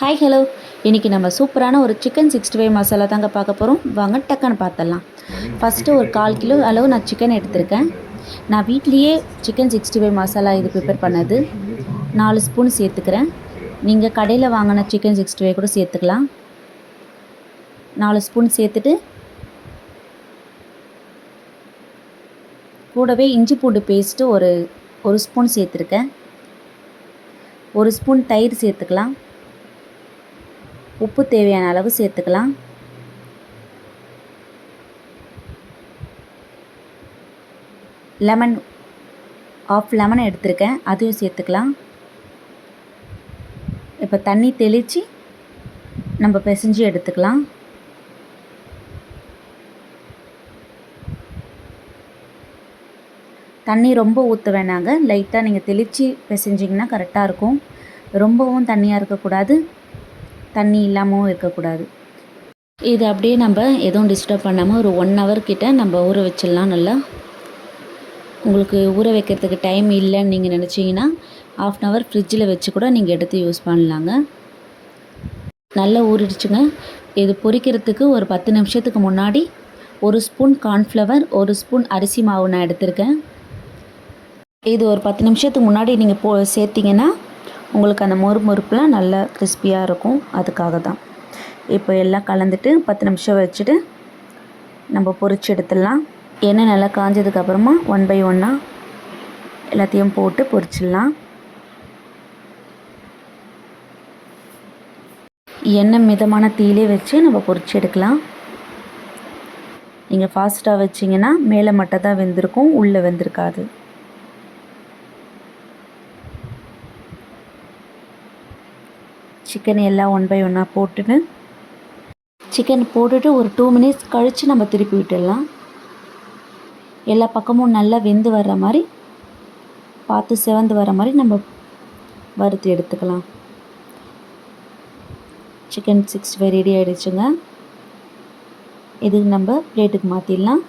Hi hello இன்றைக்கி நம்ம சூப்பரான ஒரு சிக்கன் சிக்ஸ்டி ஃபைவ் மசாலா தாங்க பார்க்க போகிறோம் வாங்க டக்குன்னு பார்த்துடலாம். ஃபஸ்ட்டு ஒரு கால் கிலோ அளவு நான் சிக்கன் எடுத்திருக்கேன். நான் வீட்லேயே சிக்கன் சிக்ஸ்டி ஃபைவ் மசாலா இது ப்ரிப்பேர் பண்ணது. நாலு ஸ்பூன் சேர்த்துக்கிறேன். நீங்கள் கடையில் வாங்கின சிக்கன் சிக்ஸ்டி ஃபைவ் கூட சேர்த்துக்கலாம். நாலு ஸ்பூன் சேர்த்துட்டு கூடவே இஞ்சி பூண்டு பேஸ்ட்டு ஒரு ஒரு ஸ்பூன் சேர்த்துருக்கேன். ஒரு ஸ்பூன் தயிர் சேர்த்துக்கலாம். உப்பு தேவையான அளவு சேர்த்துக்கலாம். லெமன் ஆஃப் லெமன் எடுத்திருக்கேன். அதையும் சேர்த்துக்கலாம். இப்போ தண்ணி தெளித்து நம்ம பிசைஞ்சு எடுத்துக்கலாம். தண்ணி ரொம்ப ஊற்ற வேணாங்க. லைட்டாக நீங்கள் தெளித்து பிசைஞ்சிங்கன்னா கரெக்டாக இருக்கும். ரொம்பவும் தண்ணியாக இருக்கக்கூடாது. தண்ணி இல்லாமலும் இருக்கக்கூடாது. இது அப்படியே நம்ம எதுவும் டிஸ்டர்ப் பண்ணாமல் ஒரு ஒன் ஹவர் கிட்ட நம்ம ஊற வச்சிடலாம் நல்லா. உங்களுக்கு ஊற வைக்கிறதுக்கு டைம் இல்லைன்னு நீங்கள் நினச்சிங்கன்னா ஆஃப் அன் ஹவர் ஃப்ரிட்ஜில் வச்சு கூட நீங்கள் எடுத்து யூஸ் பண்ணலாங்க. நல்லா ஊறிடுச்சுங்க. இது பொரிக்கிறதுக்கு ஒரு பத்து நிமிஷத்துக்கு முன்னாடி ஒரு ஸ்பூன் கார்ன்ஃப்ளவர் ஒரு ஸ்பூன் அரிசி மாவு நான் எடுத்திருக்கேன். இது ஒரு பத்து நிமிஷத்துக்கு முன்னாடி நீங்கள் போ சேர்த்திங்கன்னா உங்களுக்கு அந்த மொறு மொறுப்புலாம் நல்லா கிறிஸ்பியாக இருக்கும். அதுக்காக தான் இப்போ எல்லாம் கலந்துட்டு பத்து நிமிஷம் வச்சுட்டு நம்ம பொறிச்சு எடுத்துடலாம். எண்ணெய் நல்லா காஞ்சதுக்கப்புறமா ஒன் பை ஒன்னாக எல்லாத்தையும் போட்டு பொரிச்சிடலாம். எண்ணெய் மிதமான தீயிலே வச்சு நம்ம பொறிச்சு எடுக்கலாம். நீங்கள் ஃபாஸ்ட்டாக வச்சிங்கன்னா மேலே மட்டும் தான் வெந்திருக்கும் உள்ளே வெந்திருக்காது. சிக்கன் எல்லாம் ஒன் பை ஒன்னாக போட்டுட்டு சிக்கன் போட்டுட்டு ஒரு டூ மினிட்ஸ் கழித்து நம்ம திருப்பி விட்டுடலாம். எல்லா பக்கமும் நல்லா வெந்து வர்ற மாதிரி பார்த்து செவந்து வர மாதிரி நம்ம வறுத்து எடுத்துக்கலாம். சிக்கன் சிக்ஸ்டி ஃபைவ் ரெடி ஆகிடுச்சுங்க இதுக்கு நம்ம பிளேட்டுக்கு மாற்றிடலாம்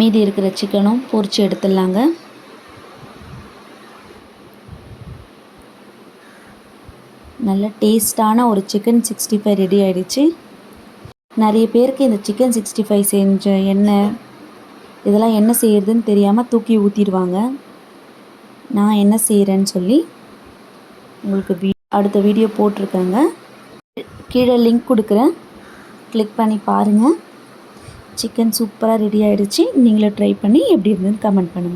மீதி இருக்கிற சிக்கனும் பொரித்து எடுத்துடலாங்க. நல்ல டேஸ்டான ஒரு சிக்கன் சிக்ஸ்டி ஃபைவ் ரெடி ஆகிடுச்சு நிறைய பேருக்கு இந்த சிக்கன் சிக்ஸ்டி ஃபைவ் செஞ்ச எண்ணெய் இதெல்லாம் என்ன செய்கிறதுன்னு தெரியாமல் தூக்கி ஊற்றிடுவாங்க நான் என்ன செய்கிறேன்னு சொல்லி உங்களுக்கு வீ அடுத்த வீடியோ போட்டிருக்கேங்க. கீழே லிங்க் கொடுக்குறேன். கிளிக் பண்ணி பாருங்கள் சிக்கன் சூப்பராக ரெடி ஆகிடுச்சு நீங்களும் ட்ரை பண்ணி எப்படி இருந்ததுன்னு கமெண்ட் பண்ணுங்கள்